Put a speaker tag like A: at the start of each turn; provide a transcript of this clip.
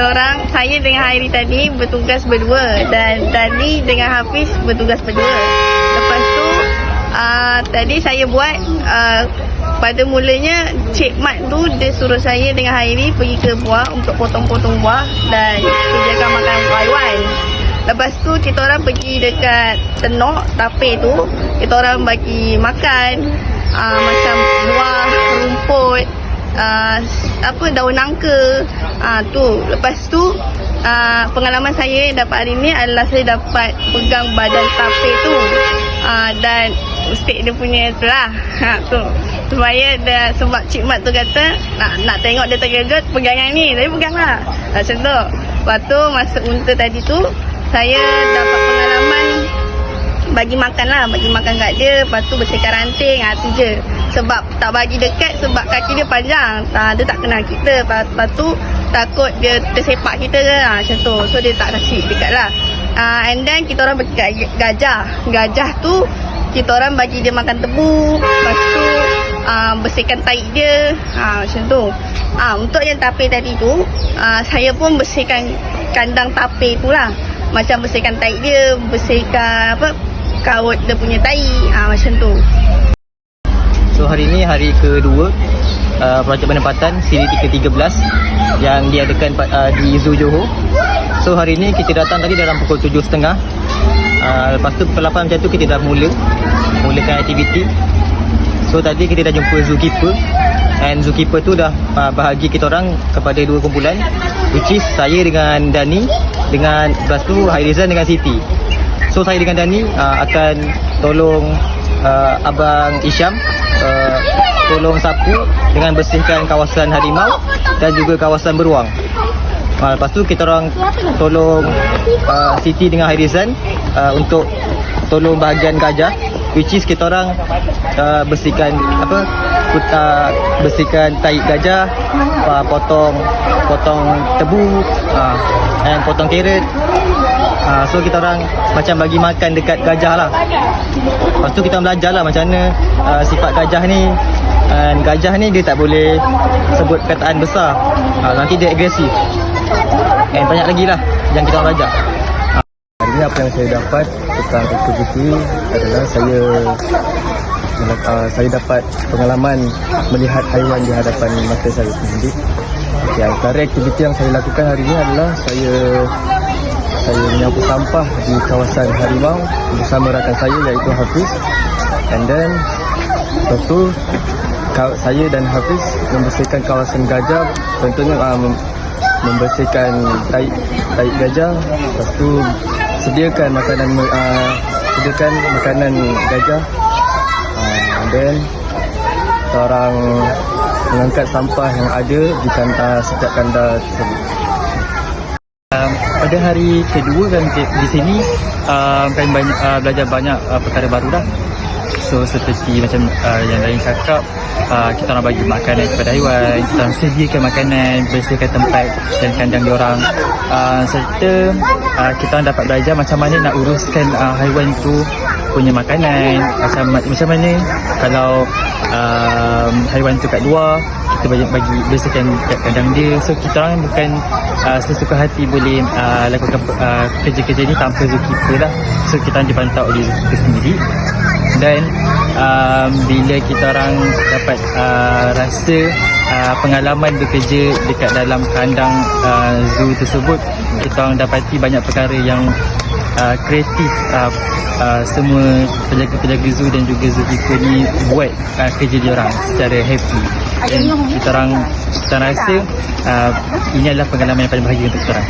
A: kita orang saya dengan Hairi tadi bertugas berdua dan tadi dengan Hafiz bertugas berdua. Lepas tu uh, tadi saya buat uh, pada mulanya Cik Mat tu dia suruh saya dengan Hairi pergi ke buah untuk potong-potong buah dan sediakan makan haiwan. Lepas tu kita orang pergi dekat tenok tape tu kita orang bagi makan uh, macam buah rumput uh, apa daun nangka. Uh, tu. Lepas tu uh, pengalaman saya dapat hari ni adalah saya dapat pegang badan tape tu. Uh, dan stick dia punya tu lah. Ha, tu. Supaya dia, sebab Cik Mat tu kata nak nak tengok dia tergeget pegang yang ni. Saya pegang lah. Macam tu. Lepas tu masuk unta tadi tu saya dapat pengalaman bagi makan lah bagi makan kat dia. Lepas tu bersihkan ranting ah tu je. Sebab tak bagi dekat sebab kaki dia panjang. Ah, dia tak kenal kita. Lepas, lepas tu takut dia tersepak kita ke ah, macam tu. So dia tak kasih dekat lah. Ah, and then kita orang pergi kat gajah. Gajah tu kita orang bagi dia makan tebu. Lepas tu ah, bersihkan taik dia. Ah, macam tu. Ah, untuk yang tape tadi tu ah, saya pun bersihkan kandang tape tu lah. Macam bersihkan taik dia bersihkan apa kaut dia punya tai. Ah macam tu.
B: So hari ini hari kedua uh, Projek Penempatan siri ke-13 yang diadakan uh, di Zoo Johor. So hari ini kita datang tadi dalam pukul 7.30 uh, Lepas tu pukul 8 macam tu kita dah mula Mulakan aktiviti. So tadi kita dah jumpa zookeeper. And zookeeper tu dah uh, bahagi kita orang kepada dua kumpulan Which is saya dengan Dani Dengan lepas tu Hairizan dengan Siti So saya dengan Dani uh, akan tolong uh, Abang Isyam uh, Tolong sapu dengan bersihkan kawasan harimau Dan juga kawasan beruang uh, Lepas tu kita orang tolong uh, Siti dengan Hairizan uh, Untuk tolong bahagian gajah Which is kita orang uh, bersihkan apa uh, bersihkan taik gajah, uh, potong potong tebu, uh, and potong carrot. Uh, so kita orang macam bagi makan dekat gajah lah. Lepas tu kita belajar lah macam mana uh, sifat gajah ni. And gajah ni dia tak boleh sebut kataan besar. Uh, nanti dia agresif. And banyak lagi lah yang kita belajar.
C: Hari ini apa yang saya dapat tentang aktiviti adalah saya uh, saya dapat pengalaman melihat haiwan di hadapan mata saya sendiri. Okay, antara aktiviti yang saya lakukan hari ini adalah saya saya menyapu sampah di kawasan harimau bersama rakan saya iaitu Hafiz. And then lepas tu saya dan Hafiz membersihkan kawasan gajah. Contohnya uh, mem- membersihkan taik taik gajah. Lepas tu sediakan makanan uh, sediakan makanan gajah. Uh, and then orang mengangkat sampah yang ada di kandar setiap kandar tersebut
B: Um, pada hari kedua kan di, sini um, kami banyak, uh, belajar banyak uh, perkara baru dah. So seperti macam uh, yang lain cakap uh, kita orang bagi makanan kepada haiwan, kita orang sediakan makanan, bersihkan tempat dan kandang diorang. Uh, serta uh, kita orang dapat belajar macam mana nak uruskan uh, haiwan itu punya makanan. Macam macam mana kalau um, haiwan tu kat luar kita bagi, bagi bersihkan kat kandang dia. So kita orang bukan uh, sesuka hati boleh uh, lakukan uh, kerja-kerja ni tanpa zookeeper lah. So kita orang dipantau oleh zookeeper sendiri. Dan um, bila kita orang dapat uh, rasa uh, pengalaman bekerja dekat dalam kandang uh, zoo tersebut kita orang dapati banyak perkara yang uh, kreatif uh, uh, semua penjaga-penjaga zoo dan juga zookeeper ni buat uh, kerja dia orang secara happy. Dan kita orang kita rasa uh, ini adalah pengalaman yang paling bahagia untuk kita orang